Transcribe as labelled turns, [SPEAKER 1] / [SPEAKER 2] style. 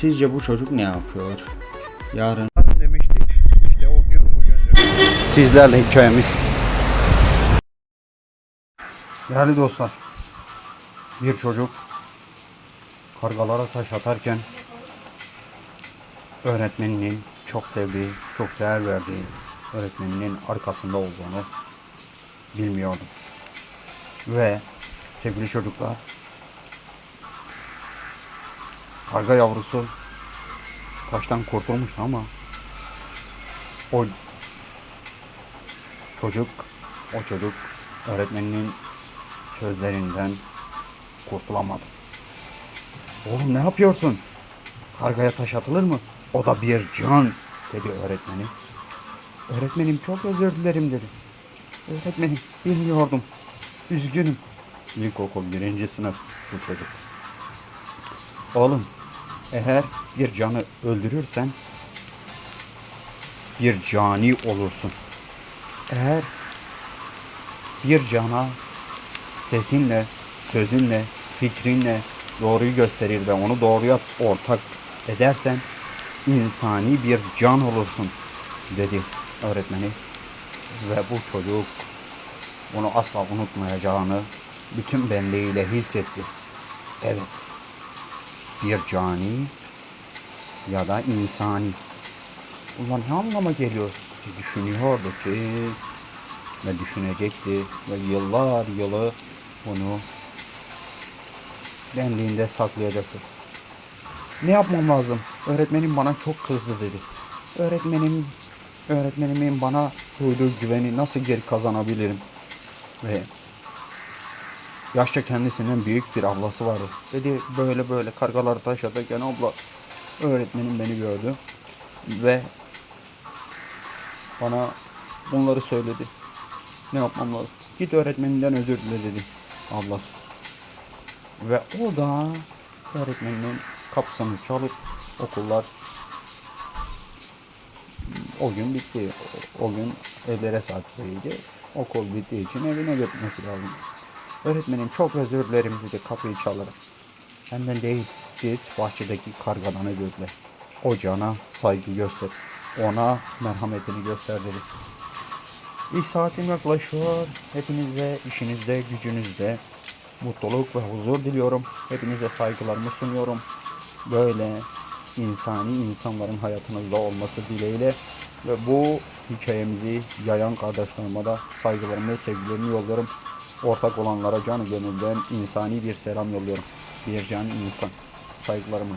[SPEAKER 1] Sizce bu çocuk ne yapıyor? Yarın
[SPEAKER 2] demiştik. İşte o gün bugündür. Sizlerle hikayemiz. Değerli dostlar. Bir çocuk kargalara taş atarken öğretmeninin çok sevdiği, çok değer verdiği öğretmeninin arkasında olduğunu bilmiyordum. Ve sevgili çocuklar karga yavrusu taştan kurtulmuştu ama o çocuk o çocuk öğretmeninin sözlerinden kurtulamadı. Oğlum ne yapıyorsun? Kargaya taş atılır mı? O da bir can dedi öğretmeni. Öğretmenim çok özür dilerim dedi. Öğretmenim bilmiyordum. Üzgünüm. İlkokul birinci sınıf bu çocuk. Oğlum eğer bir canı öldürürsen bir cani olursun. Eğer bir cana sesinle, sözünle, fikrinle doğruyu gösterir ve onu doğruya ortak edersen insani bir can olursun dedi öğretmeni. Ve bu çocuk bunu asla unutmayacağını bütün benliğiyle hissetti. Evet. Bir cani ya da insani. Bunlar ne anlama geliyor? Düşünüyordu ki ve düşünecekti ve yıllar yılı bunu benliğinde saklayacaktı. Ne yapmam lazım? Öğretmenim bana çok kızdı dedi. Öğretmenim öğretmenimin bana duyduğu güveni nasıl geri kazanabilirim? Ve yaşça kendisinden büyük bir ablası vardı. Dedi böyle böyle kargalar taş atarken abla öğretmenim beni gördü ve bana bunları söyledi. Ne yapmam lazım? Git öğretmeninden özür dile dedi ablası. Ve o da öğretmeninin kapısını çalıp okullar o gün bitti. O, gün evlere saatleriydi. Okul bittiği için evine götürmesi lazım. Öğretmenim çok özür dilerim dedi kapıyı çalarak. Senden değil git bahçedeki kargadan özür dile. O cana saygı göster. Ona merhametini göster dedi. İş saatim yaklaşıyor. Hepinize işinizde, gücünüzde mutluluk ve huzur diliyorum. Hepinize saygılarımı sunuyorum. Böyle insani insanların hayatınızda olması dileğiyle ve bu hikayemizi yayan kardeşlerime de saygılarımı, sevgilerimi yolluyorum. Ortak olanlara canı gönülden insani bir selam yolluyorum. Bir can insan. Saygılarımı.